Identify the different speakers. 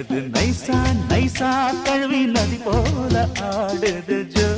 Speaker 1: அது நைசா நைசா கழுவி நதி போல ஆடுது ஜோ.